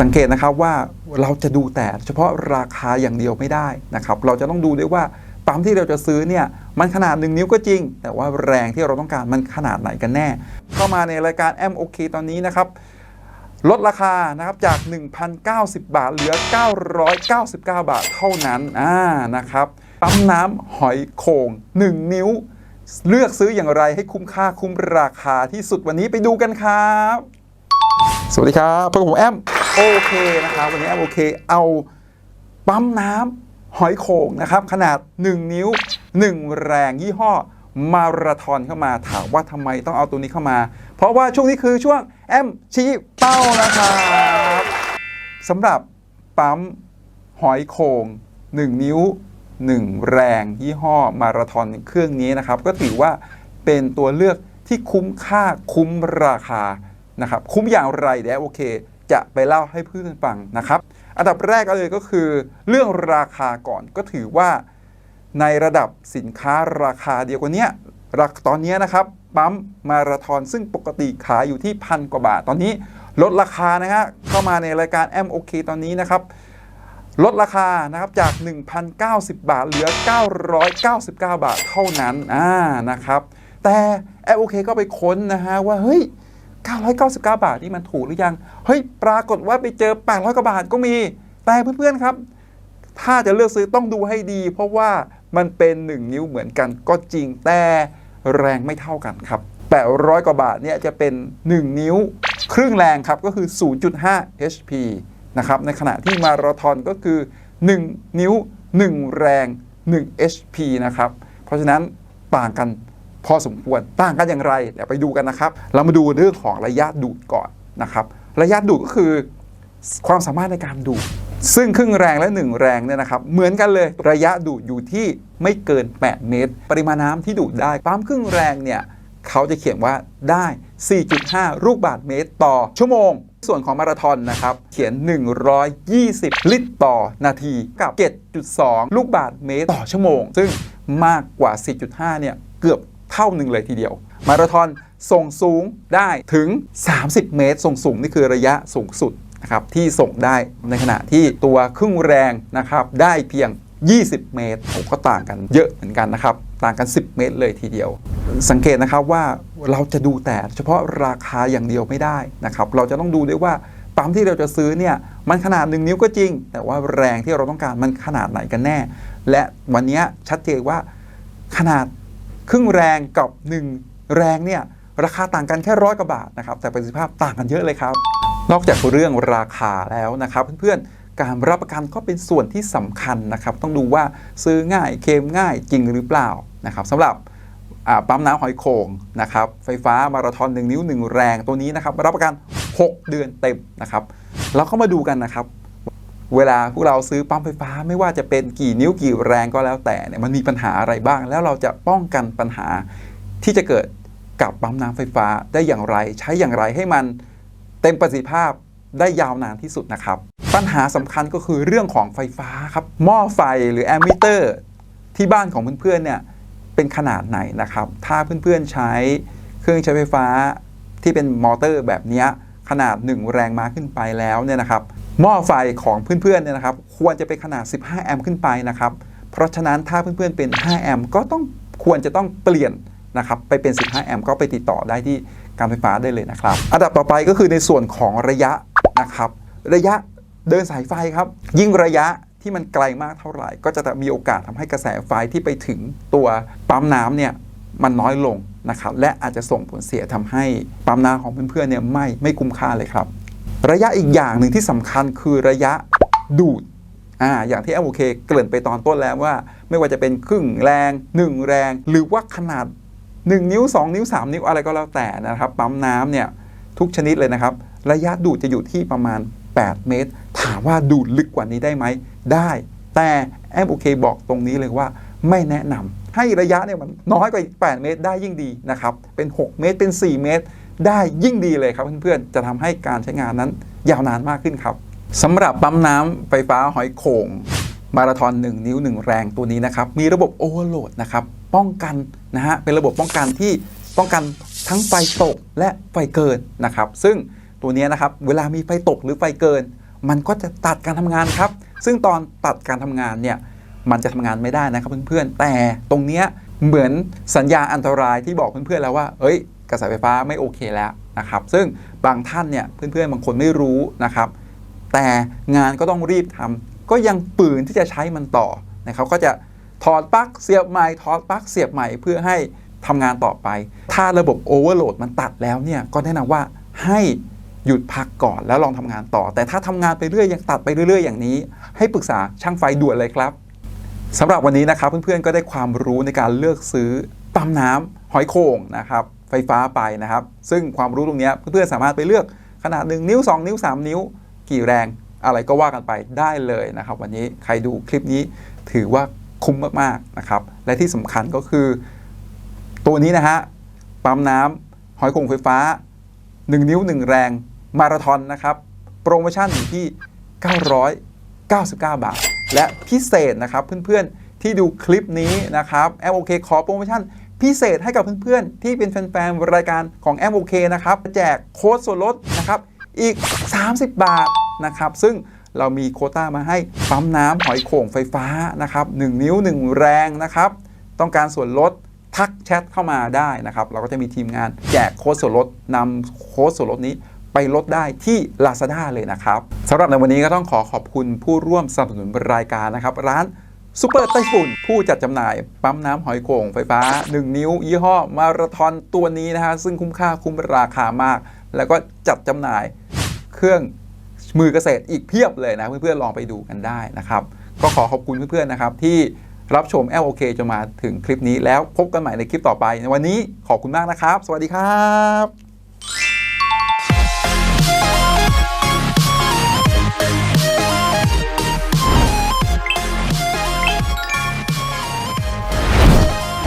สังเกตนะครับว่าเราจะดูแต่เฉพาะราคาอย่างเดียวไม่ได้นะครับ เราจะต้องดูด้วยว่าปั๊มที่เราจะซื้อเนี่ยมันขนาด 1 นิ้วก็จริง แต่ว่าแรงที่เราต้องการมันขนาดไหนกันแน่ เข้ามาในรายการ M OK ตอนนี้นะครับลดราคานะครับจาก 1,090 บาทเหลือ 999 บาทเท่านั้นอ่านะครับปั๊มน้ำหอยโข่ง1 นิ้ว เลือกซื้ออย่างไรให้คุ้มค่าคุ้มราคาที่สุดวันนี้ไปดูกันครับ สวัสดีครับพวกผมแอม โอเคนะครับวันนี้แอมโอเคเอาปั๊มน้ำหอยโข่งนะครับ ขนาด 1 นิ้ว 1 แรงยี่ห้อมาราธอนเข้ามาถามว่าทำไมต้องเอาตัวนี้เข้ามา เพราะว่าช่วงนี้คือช่วงแอมชี้เป้านะครับสำหรับปั๊มหอยโข่ง1 นิ้ว 1 แรงยี่ห้อมาราธอนเครื่องนี้นะครับ ก็ถือว่าเป็นตัวเลือกที่คุ้มค่าคุ้มราคานะครับ คุ้มอย่างไรเดี๋ยวโอเค จะไปเล่าให้เพื่อนฟังนะครับ อันดับแรกเลยก็คือ เรื่องราคาก่อนก็ถือว่าในระดับสินค้าราคาเดียวกันเนี้ยราตอนนี้นะครับปั๊มมาราธอนซึ่งปกติขายอยู่ที่พันกว่าบาท ตอนนี้ลดราคานะฮะเข้ามาในรายการ M OK ตอนนี้นะครับ ลดราคานะครับจาก 1,090 บาทเหลือ 999 บาทเท่านั้นอ่านะครับ แต่แอปโอเคก็ไปค้นนะฮะว่าเฮ้ย 999 บาทนี่มันถูกหรือยัง เฮ้ย ปรากฏว่าไปเจอ 800 กว่าบาทก็มี แต่เพื่อนๆครับ ถ้าจะเลือกซื้อต้องดูให้ดี เพราะว่ามันเป็น 1 นิ้วเหมือนกันก็จริงแต่แรงไม่เท่ากันครับ 800 กว่าบาทเนี่ยจะเป็น 1 นิ้วครึ่งแรงครับก็คือ 0.5 HP นะครับในขณะที่มาราธอนก็คือ 1 นิ้ว 1 แรง 1 HP นะครับ เพราะฉะนั้นต่างกัน พอสมควรต่างกันอย่างไรเดี๋ยวไปดูกันนะครับ เรามาดูเรื่องของระยะดูดก่อนนะครับ ระยะดูดก็คือความสามารถในการดูด ซึ่งครึ่งแรงและ 1 แรงเนี่ยนะครับ เหมือนกันเลยระยะดูดอยู่ที่ไม่เกิน 8 เมตร ปริมาณน้ำที่ดูดได้ปั๊มครึ่งแรงเนี่ยเขาจะเขียนว่าได้ 4.5 ลูกบาศก์เมตรต่อชั่วโมง ส่วนของมาราธอนนะครับ เขียน 120 ลิตรต่อนาทีกับ 7.2 ลูกบาศก์เมตรต่อชั่วโมง ซึ่งมากกว่า 4.5 เนี่ย เกือบ เท่าหนึ่งเลยทีเดียว มาราธอนส่งสูงได้ถึง 30 เมตร ส่งสูงนี่คือระยะสูงสุดนะครับที่ส่งได้ในขณะที่ตัวครึ่งแรงนะครับได้เพียง 20 เมตรผมก็ต่างกันเยอะเหมือนกันนะครับ ต่างกัน 10 เมตรเลยทีเดียว สังเกตนะครับว่าเราจะดูแต่เฉพาะราคาอย่างเดียวไม่ได้นะครับ เราจะต้องดูด้วยว่าปั๊มที่เราจะซื้อเนี่ยมันขนาด 1 นิ้วก็จริง แต่ว่าแรงที่เราต้องการมันขนาดไหนกันแน่ และวันนี้ชัดเจนว่าขนาด ครึ่งแรงกับ 1 แรงเนี่ยราคาต่างกันแค่ร้อยกว่าบาทนะครับแต่ประสิทธิภาพต่างกันเยอะเลยครับ นอกจากเรื่องราคาแล้วนะครับ เพื่อนๆการรับประกันก็เป็นส่วนที่สำคัญนะครับ ต้องดูว่าซื้อง่ายเคมง่ายจริงหรือเปล่านะครับสำหรับปั๊มน้ำหอยโขงนะครับไฟฟ้ามาราธอน 1 นิ้ว 1 แรงตัวนี้นะครับรับประกัน 6 เดือนเต็มนะครับเราเข้ามาดูกันนะครับ เวลาพวกเราซื้อปั๊มไฟฟ้าไม่ว่าจะเป็นกี่นิ้วกี่แรงก็แล้วแต่เนี่ยมันมีปัญหาอะไรบ้าง แล้วเราจะป้องกันปัญหาที่จะเกิดกับปั๊มน้ำไฟฟ้าได้อย่างไร ใช้อย่างไรให้มันเต็มประสิทธิภาพได้ยาวนานที่สุดนะครับ ปัญหาสำคัญก็คือเรื่องของไฟฟ้าครับหม้อไฟหรือแอมมิเตอร์ที่บ้านของเพื่อนๆเนี่ยเป็นขนาดไหนนะครับ ถ้าเพื่อนๆใช้เครื่องใช้ไฟฟ้าที่เป็นมอเตอร์แบบนี้ขนาด 1 แรงม้าขึ้นไปแล้วเนี่ยนะครับ หม้อไฟของเพื่อนๆเนี่ยนะครับ ควรจะเป็นขนาด 15 แอมป์ขึ้นไปนะครับ เพราะฉะนั้นถ้าเพื่อนๆเป็น 5 แอมป์ก็ต้องควรจะต้องเปลี่ยนนะครับไปเป็น 15 แอมป์ก็ไปติดต่อได้ที่การไฟฟ้าได้เลยนะครับ อันดับต่อไปก็คือในส่วนของระยะนะครับ ระยะเดินสายไฟครับ ยิ่งระยะที่มันไกลมากเท่าไหร่ ก็จะมีโอกาสทำให้กระแสไฟที่ไปถึงตัวปั๊มน้ำเนี่ยมันน้อยลงนะครับ และอาจจะส่งผลเสียทำให้ปั๊มน้ำของเพื่อนๆเนี่ยไม่ไม่คุ้มค่าเลยครับ ระยะอีกอย่างหนึ่งที่สำคัญคือระยะดูดอ่าอย่างที่แอมโอเคเกริ่นไปตอนต้นแล้วว่า ไม่ว่าจะเป็นครึ่งแรง 1 แรง หรือว่าขนาด 1 นิ้ว 2 นิ้ว 3 นิ้วอะไรก็แล้วแต่นะครับ ปั๊มน้ำเนี่ยทุกชนิดเลยนะครับ ระยะดูดจะอยู่ที่ประมาณ 8 เมตร ถามว่าดูดลึกกว่านี้ได้ไหมได้ แต่แอมโอเคบอกตรงนี้เลยว่าไม่แนะนำให้ระยะเนี่ยมันน้อยกว่า 8 เมตรได้ยิ่งดีนะครับ เป็น 6 เมตร เป็น 4 เมตร ได้ยิ่งดีเลยครับเพื่อนๆ จะทำให้การใช้งานนั้นยาวนานมากขึ้นครับสำหรับปั๊มน้ำไฟฟ้าหอยโข่งมาราธอน1 นิ้ว 1 แรงตัวนี้นะครับ มีระบบโอเวอร์โหลดนะครับ ป้องกันนะฮะ เป็นระบบป้องกันที่ป้องกันทั้งไฟตกและไฟเกินนะครับ ซึ่งตัวนี้นะครับ เวลามีไฟตกหรือไฟเกิน มันก็จะตัดการทำงานครับ ซึ่งตอนตัดการทำงานเนี่ย มันจะทำงานไม่ได้นะครับเพื่อนๆ แต่ตรงเนี้ยเหมือนสัญญาอันตรายที่บอกเพื่อนๆแล้วว่า เอ้ย กระแสไฟฟ้าไม่โอเคแล้วนะครับ ซึ่งบางท่านเนี่ยเพื่อนๆบางคนไม่รู้นะครับ แต่งานก็ต้องรีบทำก็ยังปืนที่จะใช้มันต่อนะครับก็จะถอดปลั๊กเสียบใหม่ถอดปลั๊กเสียบใหม่เพื่อให้ทำงานต่อไป ถ้าระบบโอเวอร์โหลดมันตัดแล้วเนี่ยก็แนะนำว่าให้หยุดพักก่อนแล้วลองทำงานต่อ แต่ถ้าทำงานไปเรื่อยยังตัดไปเรื่อย ๆ อย่างนี้ ให้ปรึกษาช่างไฟด่วนเลยครับสำหรับวันนี้นะครับเพื่อนๆก็ได้ความรู้ในการเลือกซื้อปั๊มน้ำหอยโข่งนะครับ ไฟฟ้าไปนะครับ ซึ่งความรู้ตรงนี้เพื่อนๆสามารถไปเลือกขนาด 1 นิ้ว 2 นิ้ว 3 นิ้ว กี่แรงอะไรก็ว่ากันไปได้เลยนะครับ วันนี้ใครดูคลิปนี้ถือว่าคุ้มมากๆนะครับ และที่สำคัญก็คือ ตัวนี้นะฮะปั๊มน้ำหอยโข่งไฟฟ้า 1 นิ้ว 1 แรงมาราธอนนะครับ โปรโมชั่นอยู่ที่ 999 บาท และพิเศษนะครับเพื่อนๆที่ดูคลิปนี้นะครับแอมโอเคขอโปรโมชั่น พิเศษให้กับเพื่อนๆ ที่เป็นแฟนๆ รายการของแอมโอเคนะครับ แจกโค้ดส่วนลดนะครับอีก 30 บาทนะครับ ซึ่งเรามีโคต้ามาให้ปั๊มน้ำหอยโข่งไฟฟ้านะครับ1นิ้ว 1 แรงนะครับ ต้องการส่วนลดทักแชทเข้ามาได้นะครับ เราก็จะมีทีมงานแจกโค้ดส่วนลดนำโค้ดส่วนลดนี้ไปลดได้ที่ Lazada เลยนะครับสำหรับในวันนี้ก็ต้องขอขอบคุณผู้ร่วมสนับสนุนรายการนะครับ ร้าน ซูเปอร์ไต้ฝุ่น ผู้จัดจำหน่าย ปั๊มน้ำหอยโข่งไฟฟ้า 1 นิ้ว ยี่ห้อมาราธอนตัวนี้นะฮะ ซึ่งคุ้มค่าคุ้มราคามาก แล้วก็จัดจำหน่ายเครื่องมือเกษตรอีกเพียบเลยนะ เพื่อนๆลองไปดูกันได้นะครับ ก็ขอขอบคุณเพื่อนๆนะครับที่รับชม LOK จนมาถึงคลิปนี้แล้วพบกันใหม่ในคลิปต่อไปในวันนี้ขอบคุณมากนะครับ สวัสดีครับ